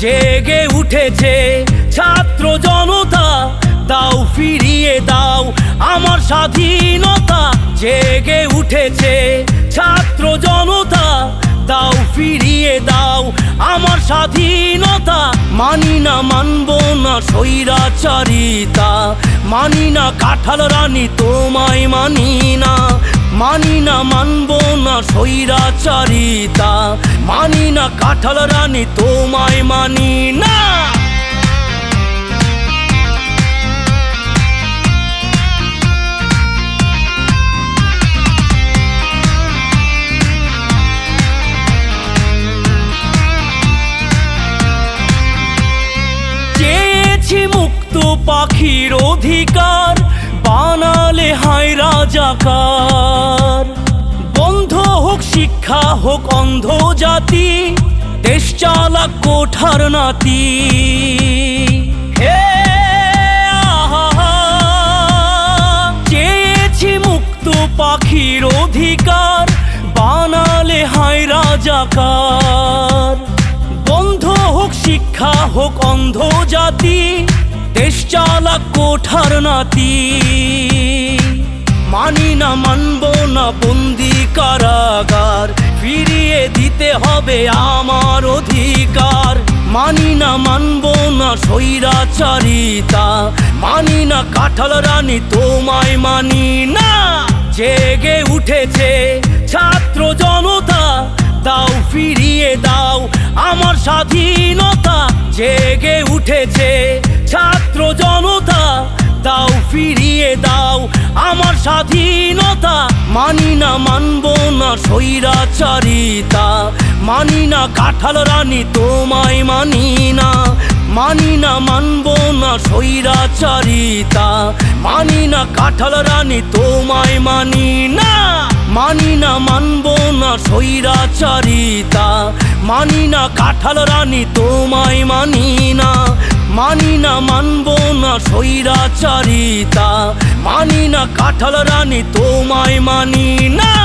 জেগে উঠেছে ছাত্র জনতা, দাও ফিরিয়ে দাও আমার স্বাধীনতা। জেগে উঠেছে ছাত্র জনতা, দাও ফিরিয়ে দাও আমার স্বাধীনতা। মানি না মানব না স্বৈরাচারিতা, মানি না কাঁঠাল রানী তোমায় মানি না। মানি না মানব না স্বৈরাচারিতা। মানি না কাঁঠাল রানী, তোমায় মানি না। মুক্ত পাখির অধিকার, বানালে হায় রাজাকার। শিক্ষা হোক অন্ধ জাতি, দেশ চালাক কোঠার নাতি। চেয়েছি মুক্ত পাখির অধিকার, বানালে হায় রাজাকার। বন্ধ হোক শিক্ষা হোক অন্ধ জাতি, দেশ চালাক কোঠার নাতি। দিতে হবে আমার অধিকার। মানি না মানব না স্বৈরাচারিতা মানি না কাঁঠাল রানী তোমায় মানি না। জেগে উঠেছে ছাত্র জনতা, দাও ফিরিয়ে দাও আমার স্বাধীনতা। জেগে উঠেছে ছাত্র জনতা, দাও ফিরিয়ে দাও আমার স্বাধীনতা। মানি না মানব না স্বৈরাচারিতা। মানি না কাঁঠাল রানী, তোমায় মানি না। মানি না মানব না স্বৈরাচারিতা। মানি না কাঁঠাল রানী, তোমায় মানি না। মানি না মানব না স্বৈরাচারিতা। মানি না কাঁঠাল রানী, তোমায় মানি না। মানি না মানব না স্বৈরাচারিতা। মানি না কাঁঠাল রানী, তোমায় মানি না।